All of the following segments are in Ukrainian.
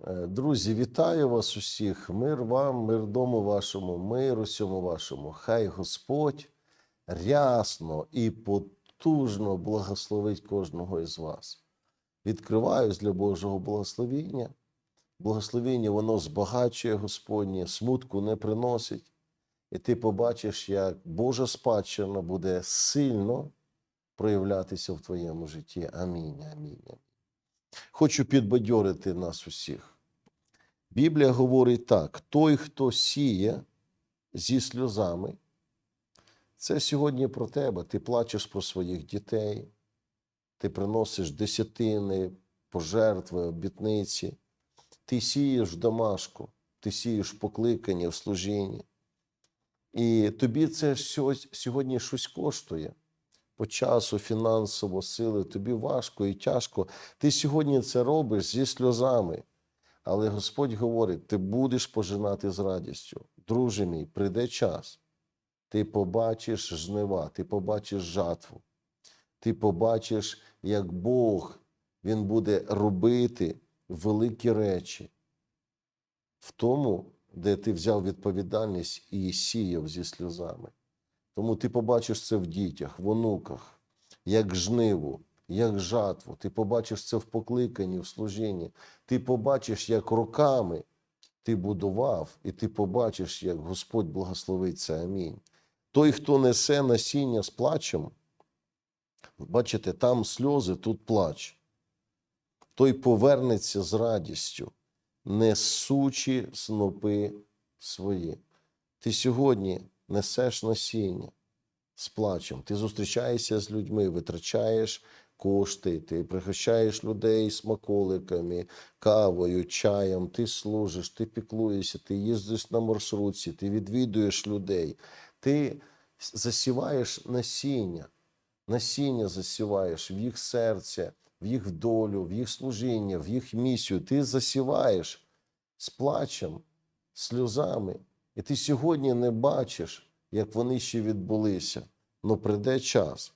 Е, Друзі, вітаю вас усіх. Мир вам, мир дому вашому, мир усьому вашому. Хай Господь рясно і потужно благословить кожного із вас. Відкриваюсь для Божого благословіння. Благословіння воно збагачує Господнє, смутку не приносить. І ти побачиш, як Божа спадщина буде сильно проявлятися в твоєму житті. Амінь. Амінь. Хочу підбадьорити нас усіх. Біблія говорить так: той, хто сіє зі сльозами, це сьогодні про тебе. Ти плачеш про своїх дітей, ти приносиш десятини, пожертви, обітниці, ти сієш в домашку, ти сієш покликання, в служінні. І тобі це сьогодні щось коштує по часу, фінансово, сили, тобі важко і тяжко. Ти сьогодні це робиш зі сльозами. Але Господь говорить: ти будеш пожинати з радістю. Друже мій, прийде час. Ти побачиш жнива, ти побачиш жатву. Ти побачиш, як Бог Він буде робити великі речі в тому, де ти взяв відповідальність і сіяв зі сльозами. Тому ти побачиш це в дітях, в онуках, як жниву, як жатву. Ти побачиш це в покликанні, в служінні. Ти побачиш, як роками ти будував, і ти побачиш, як Господь благословить це. Амінь. Той, хто несе насіння з плачем, бачите, там сльози, тут плач. Той повернеться з радістю, несучи снопи свої. Ти сьогодні несеш насіння з плачем. Ти зустрічаєшся з людьми, витрачаєш кошти, ти пригощаєш людей смаколиками, кавою, чаєм, ти служиш, ти піклуєшся, ти їздиш на маршрутці, ти відвідуєш людей, ти засіваєш насіння, насіння засіваєш в їх серце, в їх долю, в їх служіння, в їх місію. Ти засіваєш з плачем, сльозами. І ти сьогодні не бачиш, як вони ще відбулися. Но прийде час,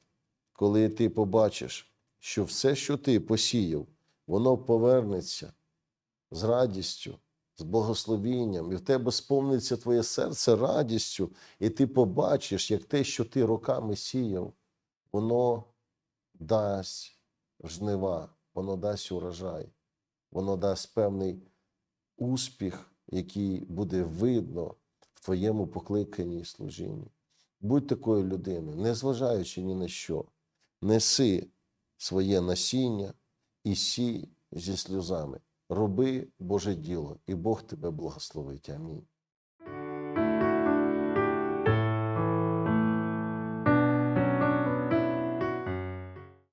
коли ти побачиш, що все, що ти посіяв, воно повернеться з радістю, з благословінням, і в тебе сповниться твоє серце радістю, і ти побачиш, як те, що ти роками сіяв, воно дасть жнива, воно дасть урожай, воно дасть певний успіх, який буде видно твоєму покликанні і служінні. Будь такою людиною, незважаючи ні на що, неси своє насіння і сій зі сльозами. Роби Боже діло, і Бог тебе благословить. Амінь.